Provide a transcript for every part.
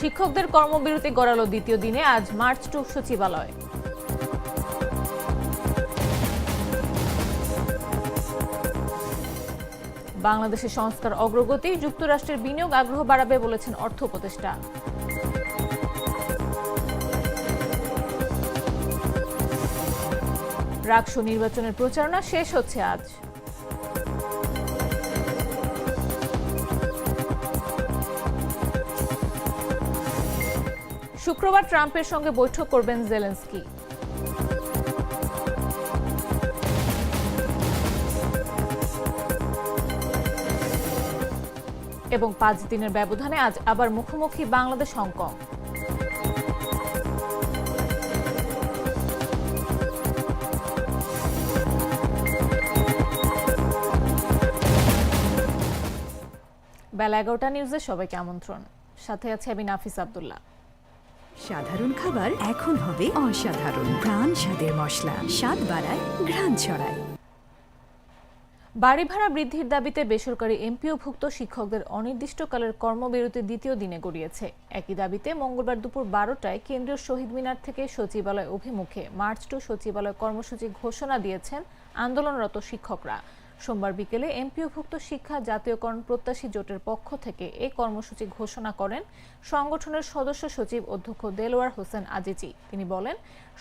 শিক্ষকদের কর্মবিরতি গড়ালো দ্বিতীয় দিনে, আজ মার্চ টু সচিবালয়। বাংলাদেশের সংস্কার অগ্রগতি, যুক্তরাষ্ট্রের বিনিয়োগ আগ্রহ বাড়াবে বলেছেন অর্থ উপদেষ্টা। রাকসু নির্বাচনের প্রচারণা শেষ হচ্ছে আজ। শুক্রবার ট্রাম্পের সঙ্গে বৈঠক করবেন জেলেন্সকি। এবং পাঁচ দিনের ব্যবধানে আজ আবার মুখোমুখি বাংলাদেশ হংকং। বেলা এগারোটা নিউজে সবাইকে আমন্ত্রণ। সাথে আছে আমি নাফিস আব্দুল্লাহ। সাধারণ খাবার এখন হবে অসাধারণ। প্রাণ স্বাদের মশলা, স্বাদ বাড়ায়, ঘ্রাণ ছড়ায়। বাড়ি ভাড়া বৃদ্ধির দাবিতে বেসরকারি এমপিওভুক্ত শিক্ষকদের অনির্দিষ্টকালের কর্মবিরতি দ্বিতীয় দিনে গড়িয়েছে। একই দাবিতে মঙ্গলবার দুপুর বারোটায় কেন্দ্রীয় শহীদ মিনার থেকে সচিবালয় অভিমুখে মার্চ টু সচিবালয় কর্মসূচি ঘোষণা দিয়েছেন আন্দোলনরত শিক্ষকরা। সোমবার বিকেলে এমপিওভুক্ত শিক্ষা জাতীয়করণ প্রত্যাশী জোটের পক্ষ থেকে এই কর্মসূচি ঘোষণা করেন সংগঠনের সদস্য সচিব অধ্যক্ষ দেলোয়ার হোসেন আজিজি। তিনি বলেন,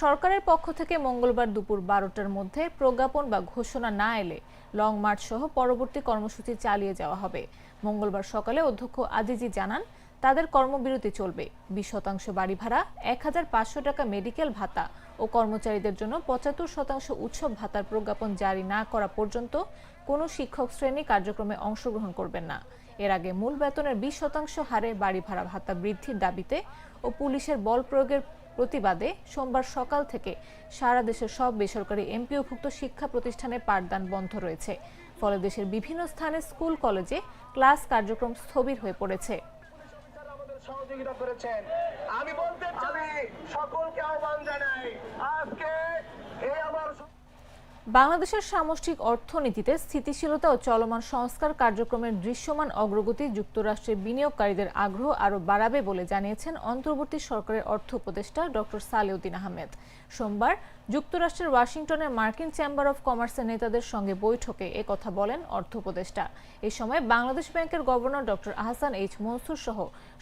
সরকারের পক্ষ থেকে মঙ্গলবার দুপুর বারোটার মধ্যে প্রজ্ঞাপন বা ঘোষণা না এলে লং মার্চ সহ পরবর্তী কর্মসূচি চালিয়ে যাওয়া হবে। মঙ্গলবার সকালে অধ্যক্ষ আজিজি জানান, তাদের কর্মবিরতি চলবে। বিশ শতাংশ বাড়ি ভাড়া এক হাজার পাঁচশো টাকা মেডিকেল ভাতা ও কর্মচারীদের জন্য পঁচাত্তর শতাংশ উৎসব ভাতার প্রজ্ঞাপন জারি না করা পর্যন্ত কোনো শিক্ষক শ্রেণি কার্যক্রমে অংশগ্রহণ করবেন না। এর আগে মূল বেতনের বিশ শতাংশ হারে বাড়ি ভাড়া ভাতা বৃদ্ধির দাবিতে ও পুলিশের বল প্রয়োগের প্রতিবাদে সোমবার সকাল থেকে সারা দেশের সব বেসরকারি এমপিওভুক্ত শিক্ষা প্রতিষ্ঠানে পাঠদান বন্ধ রয়েছে। ফলে দেশের বিভিন্ন স্থানে স্কুল, কলেজে ক্লাস কার্যক্রম স্থবির হয়ে পড়েছে। সহযোগিতা করেছেন। আমি বলতে চাই সকলকে আহ্বান জানাই আজকে বাংলাদেশের সামষ্টিক অর্থনীতিতে স্থিতিশীলতা ও চলমান সংস্কার কার্যক্রমের দৃশ্যমান অগ্রগতি যুক্তরাষ্ট্রের বিনিয়োগকারীদের আগ্রহ আরও বাড়াবে বলে জানিয়েছেন অন্তর্বর্তী সরকারের অর্থ উপদেষ্টা ডক্টর সালেউদ্দিন আহমেদ। সোমবার যুক্তরাষ্ট্রের ওয়াশিংটনের মার্কিন চেম্বার অব কমার্সের নেতাদের সঙ্গে বৈঠকে এ কথা বলেন অর্থ উপদেষ্টা। এ সময় বাংলাদেশ ব্যাংকের governor doctor Ahsan H Mansur সহ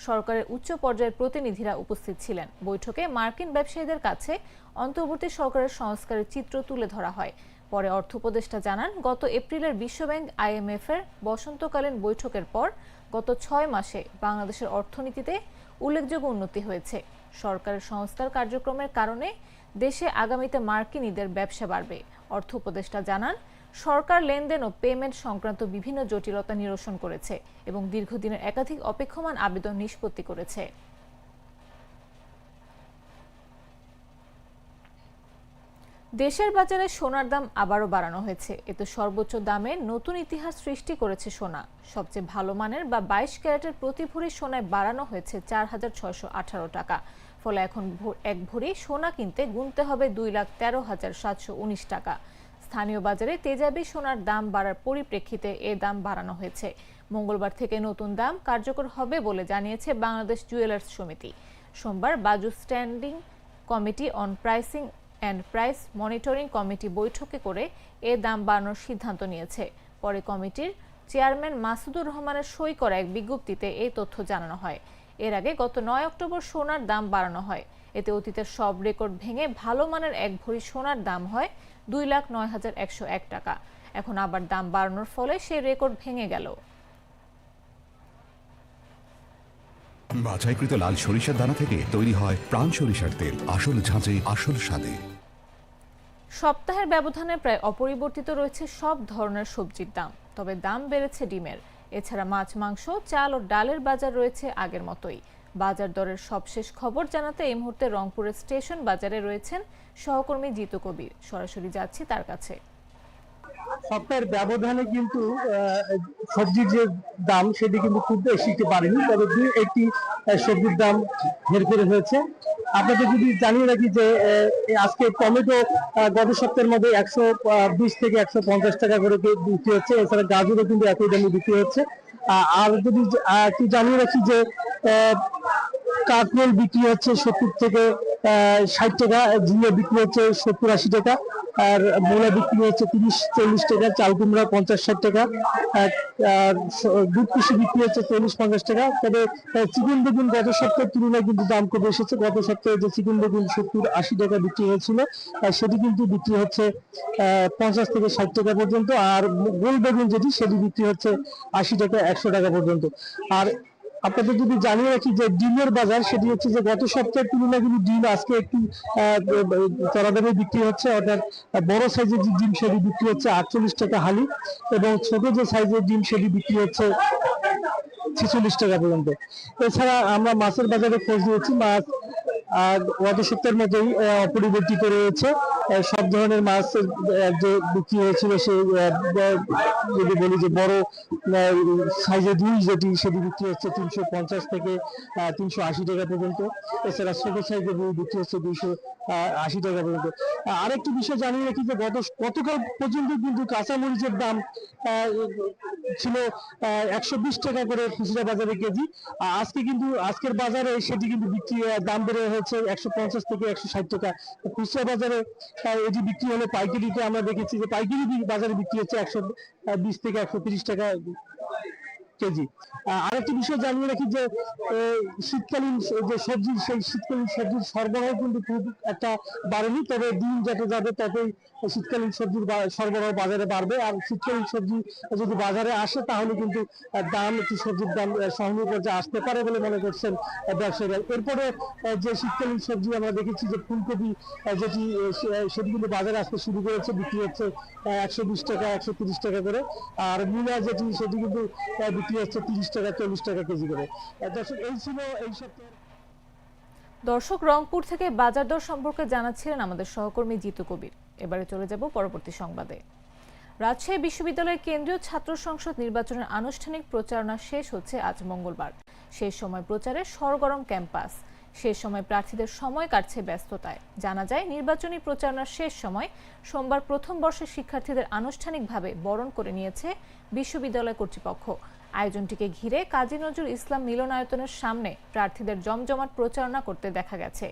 সরকারের উচ্চ পর্যায়ের প্রতিনিধিরা উপস্থিত ছিলেন। বৈঠকে মার্কিন ব্যবসায়ীদের কাছে অন্তর্বর্তী সরকারের সংস্কারের চিত্র তুলে ধরা হয়। পরে অর্থ উপদেষ্টা জানান, গত এপ্রিলের বিশ্বব্যাংক আইএমএফ এর বসন্তকালীন বৈঠকের পর গত ছয় মাসে বাংলাদেশের অর্থনীতিতে উল্লেখযোগ্য উন্নতি হয়েছে। সরকারের সংস্কার কার্যক্রমের কারণে দেশে আগামীতে মার্কিনীদের ব্যবসা বাড়বে। অর্থ উপদেষ্টা জানান, সরকার লেনদেন ও পেমেন্ট সংক্রান্ত বিভিন্ন জটিলতা নিরসন করেছে এবং দীর্ঘদিনের একাধিক অপেক্ষমান আবেদন নিষ্পত্তি করেছে। দেশের বাজারে সোনার দাম আবারও বাড়ানো হয়েছে। এতে সর্বোচ্চ দামে নতুন ইতিহাস সৃষ্টি করেছে সোনা। সবচেয়ে ভালো মানের বা বাইশ ক্যারেটের প্রতি ভরি সোনায় বাড়ানো হয়েছে চার হাজার ছয়শো আঠারো টাকা। ফলে এখন এক ভরি সোনা কিনতে গুনতে হবে দুই লাখ তেরো হাজার সাতশো উনিশ টাকা। স্থানীয় বাজারে তেজাবি সোনার দাম বাড়ার পরিপ্রেক্ষিতে এ দাম বাড়ানো হয়েছে। মঙ্গলবার থেকে নতুন দাম কার্যকর হবে বলে জানিয়েছে বাংলাদেশ জুয়েলার্স সমিতি। সোমবার বাজু standing committee on pricing and price monitoring committee বৈঠকে করে এ দাম বাড়ানোর সিদ্ধান্ত নিয়েছে। পরে কমিটির চেয়ারম্যান মাসুদুর রহমানের সই করা এক বিজ্ঞপ্তিতে এই তথ্য জানানো হয়। এর আগে গত নয় অক্টোবর সোনার দাম বাড়ানো হয়। এতে অতীতের সব রেকর্ড ভেঙে ভালো মানের এক ভরি সোনার দাম হয় দুই লাখ নয় হাজার একশো এক টাকা। এখন আবার দাম বাড়ানোর ফলে সেই রেকর্ড ভেঙে গেল। বাছাইকৃত লাল সরিষার দানা থেকে তৈরি হয় প্রাণ সরিষার তেল। আসল ঝাঁঝে, আসল স্বাদে। সপ্তাহের ব্যবধানে প্রায় অপরিবর্তিত রয়েছে সব ধরনের সবজির দাম। তবে দাম বেড়েছে ডিমের। এছাড়া মাছ, মাংস, চাল ও ডালের বাজার রয়েছে আগের মতোই। বাজার দরের সবশেষ খবর জানাতে এই মুহূর্তে রংপুরের স্টেশন বাজারে রয়েছেন সহকর্মী জিতু কবির। সরাসরি যাচ্ছি তার কাছে। সপ্তাহের ব্যবধানে কিন্তু সবজির যে দাম সেটি কিন্তু খুব বেশি বাড়েনি। তবে দুই একটি সবজির দাম হেরফের হয়েছে। আপনাদের যদি জানিয়ে রাখি যে আজকে টমেটো গত সপ্তাহের মধ্যে একশো বিশ থেকে একশো পঞ্চাশ টাকা করে বিক্রি হচ্ছে। এছাড়া গাজরও কিন্তু একই দামে বিক্রি হচ্ছে। আর যদি একটু জানিয়ে রাখি যে কাকরোল বিক্রি হচ্ছে সত্তর থেকে ষাট টাকা, ঝিঙে বিক্রি হচ্ছে সত্তর আশি টাকা। আর মূলা বিক্রি হচ্ছে তিরিশ, চল্লিশ টাকা, চাল কুমড়া পঞ্চাশ, ষাট টাকা, আর দুধ কৃষি বিক্রি হচ্ছে চল্লিশ, পঞ্চাশ টাকা। তবে চিকেন বেগুন গত সপ্তাহের তুলনায় কিন্তু দাম কমে এসেছে। গত সপ্তাহে যে চিকেন বেগুন সত্তর, আশি টাকা বিক্রি হয়েছিল সেটি কিন্তু বিক্রি হচ্ছে পঞ্চাশ থেকে ষাট টাকা পর্যন্ত, আর গোল বেগুন যেটি, সেটি বিক্রি হচ্ছে আশি টাকা, একশো টাকা পর্যন্ত। আর আপনাদের যদি জানিয়ে রাখি যে ডিমের বাজার, সেটি হচ্ছে যে গত সপ্তাহের তুলনায় কিন্তু ডিম আজকে একটু চড়া দামে বিক্রি হচ্ছে, অর্থাৎ বড় সাইজের যে ডিম, সেটি বিক্রি হচ্ছে আটচল্লিশ টাকা হালি এবং ছোট যে সাইজের ডিম, সেটি বিক্রি হচ্ছে ছেচল্লিশ টাকা পর্যন্ত। এছাড়া আমরা মাছের বাজারে খোঁজ নিয়েছি, মাছ গত সপ্তাহের মতোই অপরিবর্তিত রয়েছে। সব ধরনের মাছ যে বিক্রি হয়েছিল সে যদি বলি যে বড় সাইজে দুই যেটি, সেটি বিক্রি হচ্ছে তিনশো পঞ্চাশ থেকে তিনশো আশি টাকা পর্যন্ত। এছাড়া ছোট সাইজে বিক্রি হচ্ছে দুইশো আশি টাকা পর্যন্ত। আরেকটি বিষয় জানিয়ে রাখি যে গত গতকাল পর্যন্ত কিন্তু কাঁচামরিচের দাম ছিল একশো বিশ টাকা করে খুচরা বাজারে কেজি। আজকে কিন্তু আজকের বাজারে সেটি কিন্তু বিক্রি দাম বেড়ে হয়েছে একশো পঞ্চাশ থেকে একশো ষাট টাকা। খুচরা বাজারে এটি বিক্রি হলে পাইকারিতে আমরা দেখেছি যে পাইকারি বাজারে বিক্রি হচ্ছে একশো বিশ থেকে একশো তিরিশ টাকা কেজি। আরেকটি বিষয় জানিয়ে রাখি যে শীতকালীন যে সবজি সেই শীতকালীন সবজির সরবরাহ কিন্তু খুব একটা বাড়েনি তবে দিন যত যাবে ততই শীতকালীন সবজির সরবরাহ বাজারে বাড়বে। আর শীতকালীন সবজি যদি বাজারে আসে তাহলে কিন্তু দাম একটু সবজির দাম সহনীয় পর্যায়ে আসতে পারে বলে মনে করছেন ব্যবসায়ীরা। এরপরে যে শীতকালীন সবজি আমরা দেখেছি যে ফুলকপি যেটি সেটি কিন্তু বাজারে আসতে শুরু করেছে বিক্রি হচ্ছে একশো বিশ টাকা একশো টাকা করে। আর মূলা যেটি সেটি কিন্তু আহ, বিক্রি হচ্ছে? তিরিশ টাকা, চল্লিশ টাকা কেজি করে। দর্শক, এই ছিল এই সপ্তাহে দর্শক, রংপুর থেকে বাজার দর সম্পর্কে জানাচ্ছিলেন আমাদের সহকর্মী জিতু কবির। এবারে চলে যাব পরবর্তী সংবাদে। রাজশাহী বিশ্ববিদ্যালয়ের কেন্দ্রীয় ছাত্র সংসদ নির্বাচনের আনুষ্ঠানিক প্রচারণা শেষ হচ্ছে আজ মঙ্গলবার। শেষ সময় প্রচারে সরগরম ক্যাম্পাস। শেষ সময় প্রার্থীদের সময় কাটছে ব্যস্ততায়। জানা যায়, নির্বাচনী প্রচারণার শেষ সময় সোমবার প্রথম বর্ষের শিক্ষার্থীদের আনুষ্ঠানিকভাবে বরণ করে নিয়েছে বিশ্ববিদ্যালয় কর্তৃপক্ষ। আয়োজনটিকে ঘিরে কাজী নজরুল ইসলাম মিলনায়তনের সামনে প্রার্থীদের জমজমাট প্রচারণা করতে দেখা গেছে।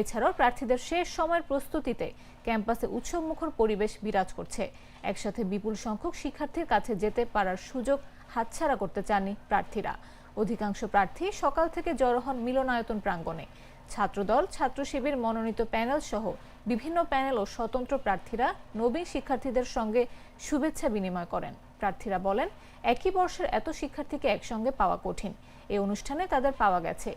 এছাড়াও প্রার্থীদের শেষ সময়ের প্রস্তুতিতে ক্যাম্পাসে উৎসবমুখর পরিবেশ বিরাজ করছে। একসাথে বিপুল সংখ্যক শিক্ষার্থীর কাছে যেতে পারার সুযোগ হাতছাড়া করতে চাননি প্রার্থীরা। অধিকাংশ প্রার্থী সকাল থেকে জড়ো হন মিলনায়তন প্রাঙ্গণে। ছাত্রদল ছাত্র শিবির মনোনীত প্যানেল সহ বিভিন্ন প্যানেল ও স্বতন্ত্র প্রার্থীরা নবীন শিক্ষার্থীদের সঙ্গে শুভেচ্ছা বিনিময় করেন। প্রার্থীরা বলেন, একই বর্ষের এত শিক্ষার্থীকে একসঙ্গে পাওয়া কঠিন। এই অনুষ্ঠানে তাদের পাওয়া গেছে।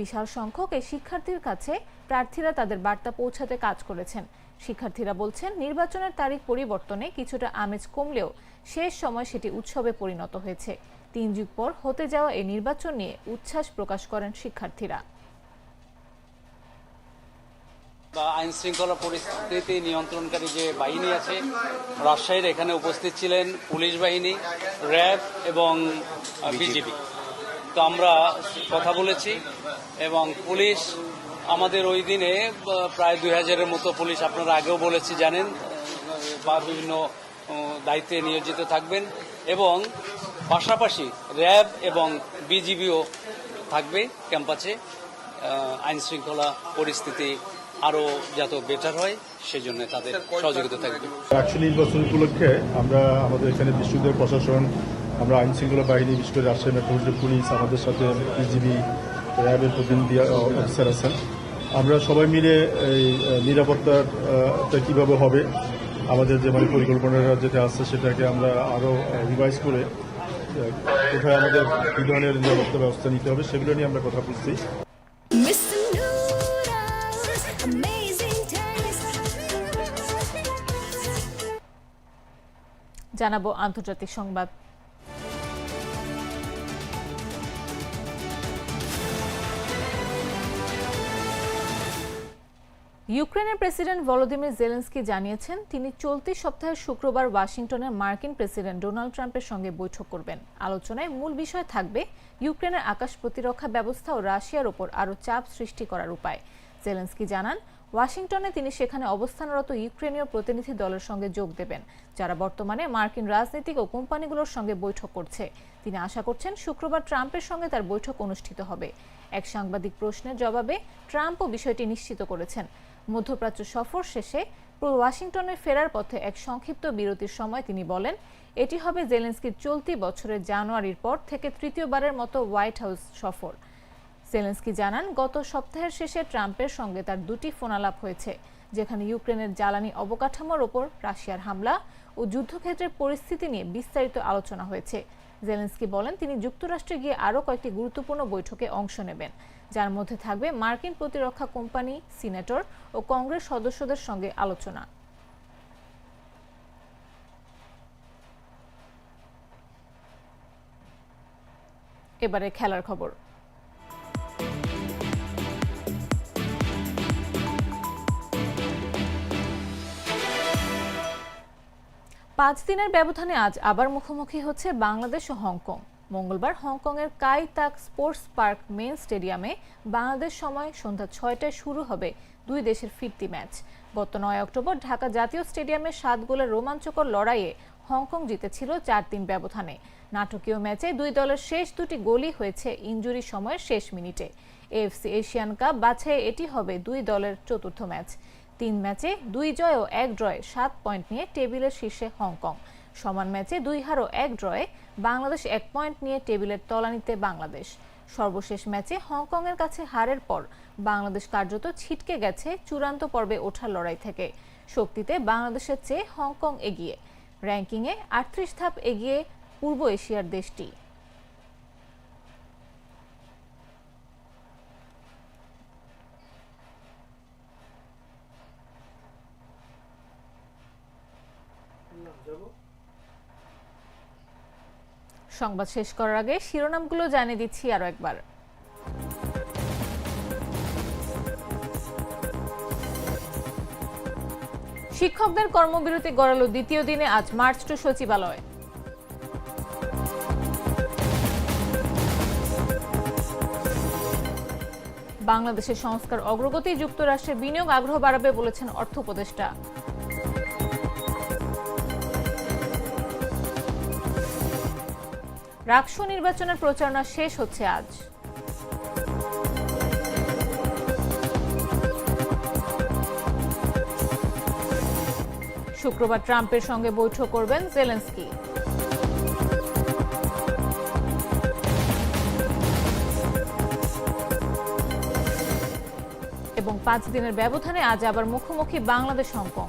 বিশাল সংখ্যক এই শিক্ষার্থীর কাছে প্রার্থীরা তাদের বার্তা পৌঁছাতে কাজ করেছেন। শিক্ষার্থীরা বলছেন, নির্বাচনের তারিখ পরিবর্তনে কিছুটা আমেজ কমলেও শেষ সময় সেটি উৎসবে পরিণত হয়েছে। তিন যুগ পর হতে যাওয়া এই নির্বাচন নিয়ে উচ্ছ্বাস প্রকাশ করেন শিক্ষার্থীরা। বা আইন শৃঙ্খলা পরিস্থিতি নিয়ন্ত্রণকারী যে বাহিনী আছে রাজশাহীর এখানে উপস্থিত ছিলেন পুলিশ বাহিনী র্যাব এবং বিজিবি তো আমরা কথা বলেছি এবং পুলিশ আমাদের ওই দিনে প্রায় দুই হাজারের মতো পুলিশ আপনারা আগেও বলেছি জানেন বা বিভিন্ন দায়িত্বে নিয়োজিত থাকবেন এবং পাশাপাশি র্যাব এবং বিজিবিও থাকবে ক্যাম্পাসে আহ, আইন শৃঙ্খলা পরিস্থিতি আরও যাতে বেটার হয় সেজন্য তাদের সহযোগিতা থাকবে। অ্যাকচুয়ালি নির্বাচন উপলক্ষে আমরা আমাদের এখানে বিশ্ববিদ্যালয় প্রশাসন আমরা আইন শৃঙ্খলা বাহিনী বিশেষ করে রাজশাহী মেট্রোপলিটন পুলিশ আমাদের সাথে বিজিবি র্যাবের প্রতিনিধি অফিসার আছেন। আমরা সবাই মিলে এই নিরাপত্তাটা কীভাবে হবে আমাদের যে মানে পরিকল্পনাটা যেটা আছে সেটাকে আমরা আরও রিভাইজ করে কোথায় আমাদের কী ধরনের নিরাপত্তা ব্যবস্থা নিতে হবে সেগুলো নিয়ে আমরা কথা বলছি। জানাব আন্তর্জাতিক সংবাদ। ইউক্রেনের প্রেসিডেন্ট ভলোদিমির জেলেন্সকি জানিয়েছেন, তিনি চলতি সপ্তাহের শুক্রবার ওয়াশিংটনে মার্কিন প্রেসিডেন্ট ডোনাল্ড ট্রাম্পের সঙ্গে বৈঠক করবেন। আলোচনায় মূল বিষয় থাকবে ইউক্রেনের আকাশ প্রতিরক্ষা ব্যবস্থা ও রাশিয়ার ওপর আরও চাপ সৃষ্টি করার উপায়। জেলেন্সকি জানান, ওয়াশিংটনে তিনি সেখানে অবস্থানরত ইউক্রেনীয় প্রতিনিধি দলের সঙ্গে যোগ দেবেন, যারা বর্তমানে মার্কিন রাজনীতিক ও কোম্পানিগুলোর সঙ্গে বৈঠক করছে। তিনি আশা করছেন, শুক্রবার ট্রাম্পের সঙ্গে তার বৈঠক অনুষ্ঠিত হবে। এক সাংবাদিক প্রশ্নের জবাবে ট্রাম্পও বিষয়টি নিশ্চিত করেছেন। মধ্যপ্রাচ্য সফর শেষে ওয়াশিংটনে ফেরার পথে এক সংক্ষিপ্ত বিরতির সময় তিনি বলেন, এটি হবে জেলেন্সকির চলতি বছরের জানুয়ারির পর থেকে তৃতীয়বারের মতো হোয়াইট হাউস সফর। জেলেন্সকি জানান, গত সপ্তাহের শেষে ট্রাম্পের সঙ্গে তার দুটি ফোনালাপ হয়েছে, যেখানে ইউক্রেনের জ্বালানি অবকাঠামোর ওপর রাশিয়ার হামলা ও যুদ্ধক্ষেত্রের পরিস্থিতি নিয়ে বিস্তারিত আলোচনা হয়েছে। জেলেন্সকি বলেন, তিনি যুক্তরাষ্ট্রে গিয়ে আরও কয়েকটি গুরুত্বপূর্ণ বৈঠকে অংশ নেবেন। যার মধ্যে থাকবে মার্কিন প্রতিরক্ষা কোম্পানি, সিনেটর ও কংগ্রেস সদস্যদের সঙ্গে আলোচনা। এবারে খেলার খবর। পাঁচ দিনের ব্যবধানে আজ আবার মুখোমুখি হচ্ছে বাংলাদেশ ও হংকং। মঙ্গলবার হংকংয়ের কাই তাক স্পোর্টস পার্ক মেন স্টেডিয়ামে বাংলাদেশ সময় সন্ধ্যা ছয়টায় শুরু হবে দুই দেশের ফিরতি ম্যাচ। গত নয় অক্টোবর ঢাকা জাতীয় স্টেডিয়ামে সাত গোলের রোমাঞ্চকর লড়াইয়ে হংকং জিতেছিল চার তিন ব্যবধানে। নাটকীয় ম্যাচে দুই দলের শেষ দুটি গোলই হয়েছে ইঞ্জুরি সময়ের শেষ মিনিটে। এএফসি এশিয়ান কাপ বাছাইয়ে এটি হবে দুই দলের চতুর্থ ম্যাচ। তিন ম্যাচে দুই জয় ও এক ড্রয়ে সাত পয়েন্ট নিয়ে টেবিলের শীর্ষে হংকং। সমান ম্যাচে দুই হার ও এক ড্রয়ে বাংলাদেশ এক পয়েন্ট নিয়ে টেবিলের তলানিতে বাংলাদেশ। সর্বশেষ ম্যাচে হংকংয়ের কাছে হারের পর বাংলাদেশ কার্যত ছিটকে গেছে চূড়ান্ত পর্বে ওঠার লড়াই থেকে। শক্তিতে বাংলাদেশের চেয়ে হংকং এগিয়ে। র্যাঙ্কিংয়ে আটত্রিশ ধাপ এগিয়ে পূর্ব এশিয়ার দেশটি। সংবাদ শেষ করার আগে শিরোনামগুলো জানিয়ে দিচ্ছি আরও একবার। শিক্ষকদের কর্মবিরতি গড়ালো দ্বিতীয় দিনে আজ মার্চ টু সচিবালয়। বাংলাদেশের সংস্কার অগ্রগতি, যুক্তরাষ্ট্রের বিনিয়োগ আগ্রহ বাড়াবে বলেছেন অর্থ উপদেষ্টা। রাকসু নির্বাচনের প্রচারণা শেষ হচ্ছে আজ। শুক্রবার ট্রাম্পের সঙ্গে বৈঠক করবেন জেলেন্সকি। এবং পাঁচ দিনের ব্যবধানে আজ আবার মুখোমুখি বাংলাদেশ হংকং